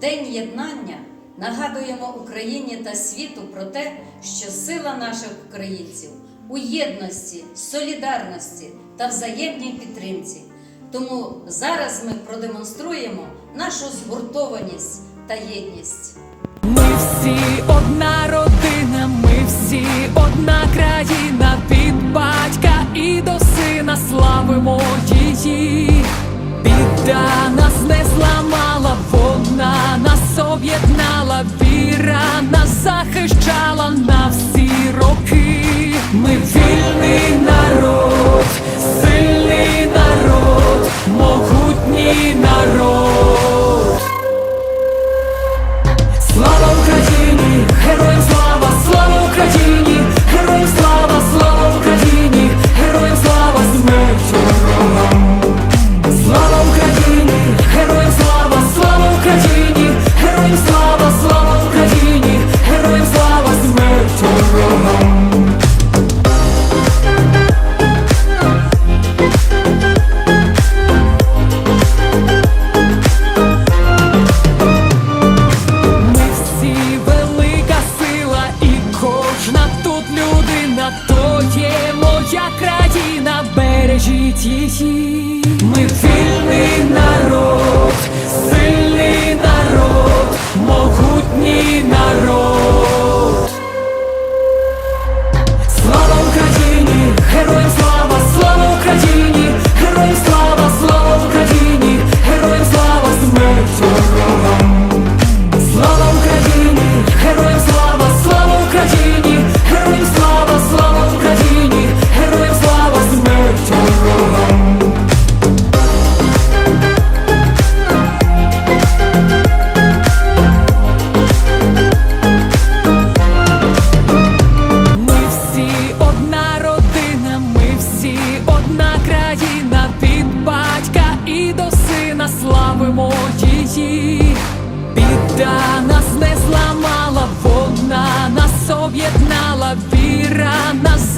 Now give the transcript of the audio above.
День єднання нагадуємо Україні та світу про те, що сила наших українців у єдності, солідарності та взаємній підтримці. Тому зараз ми продемонструємо нашу згуртованість та єдність. Ми всі одна родина, ми всі одна країна. об'єднала віра, нас захищала на всі роки. Ми вільний народ. 记忆。житті, біда нас не зламала, вона нас об'єднала, віра нас.